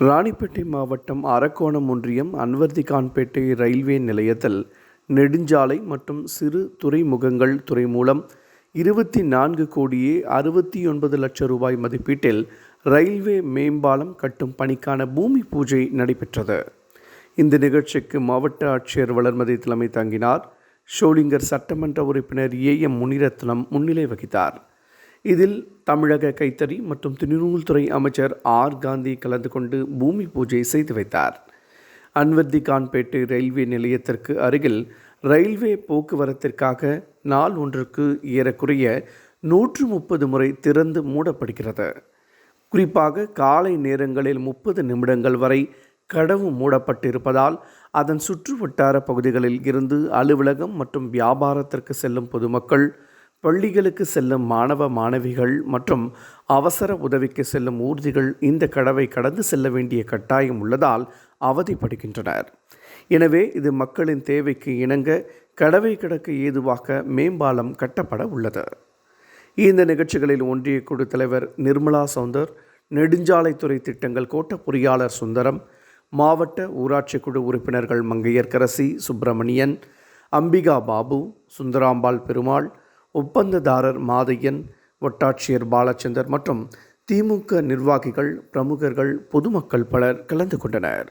ராணிப்பேட்டை மாவட்டம் அரக்கோணம் ஒன்றியம் அன்வர்திகான்பேட்டை ரயில்வே நிலையத்தில் நெடுஞ்சாலை மற்றும் சிறு துறைமுகங்கள் துறை மூலம் இருபத்தி நான்கு கோடியே அறுபத்தி ஒன்பது லட்சம் ரூபாய் மதிப்பீட்டில் ரயில்வே மேம்பாலம் கட்டும் பணிக்கான பூமி பூஜை நடைபெற்றது. இந்த நிகழ்ச்சிக்கு மாவட்ட ஆட்சியர் வளர்மதி தலைமை தாங்கினார். ஷோலிங்கர் சட்டமன்ற உறுப்பினர் ஏ எம் முனிரத்னம் முன்னிலை வகித்தார். இதில் தமிழக கைத்தறி மற்றும் துணிநூல்துறை அமைச்சர் ஆர். காந்தி கலந்து கொண்டு பூமி பூஜை செய்து வைத்தார். அன்வர்தி கான்பேட்டை ரயில்வே நிலையத்திற்கு அருகில் ரயில்வே போக்குவரத்திற்காக நாள் ஒன்றுக்கு ஏறக்குறைய நூற்று முப்பது முறை திறந்து மூடப்படுகிறது. குறிப்பாக காலை நேரங்களில் முப்பது நிமிடங்கள் வரை கடவு மூடப்பட்டிருப்பதால் அதன் சுற்று வட்டார பகுதிகளில் இருந்து அலுவலகம் மற்றும் வியாபாரத்திற்கு செல்லும் பொதுமக்கள் பள்ளிகளுக்கு செல்லும் மாணவ மாணவிகள் மற்றும் அவசர உதவிக்கு செல்லும் ஊர்திகள் இந்த கடவை கடந்து செல்ல வேண்டிய கட்டாயம் உள்ளதால் அவதிப்படுகின்றனர். எனவே இது மக்களின் தேவைக்கு இணங்க கடவை கடக்க ஏதுவாக மேம்பாலம் கட்டப்பட உள்ளது. இந்த நிகழ்ச்சிகளில் ஒன்றிய குழு தலைவர் நிர்மலா சௌந்தர் நெடுஞ்சாலைத்துறை திட்டங்கள் கோட்ட பொறியாளர் சுந்தரம் மாவட்ட ஊராட்சி குழு உறுப்பினர்கள் மங்கையர்கரசி சுப்பிரமணியன் அம்பிகா பாபு சுந்தராம்பாள் பெருமாள் ஒப்பந்ததாரர் மாதையன் வட்டாட்சியர் பாலச்சந்தர் மற்றும் திமுக நிர்வாகிகள் பிரமுகர்கள் பொதுமக்கள் பலர் கலந்து கொண்டனர்.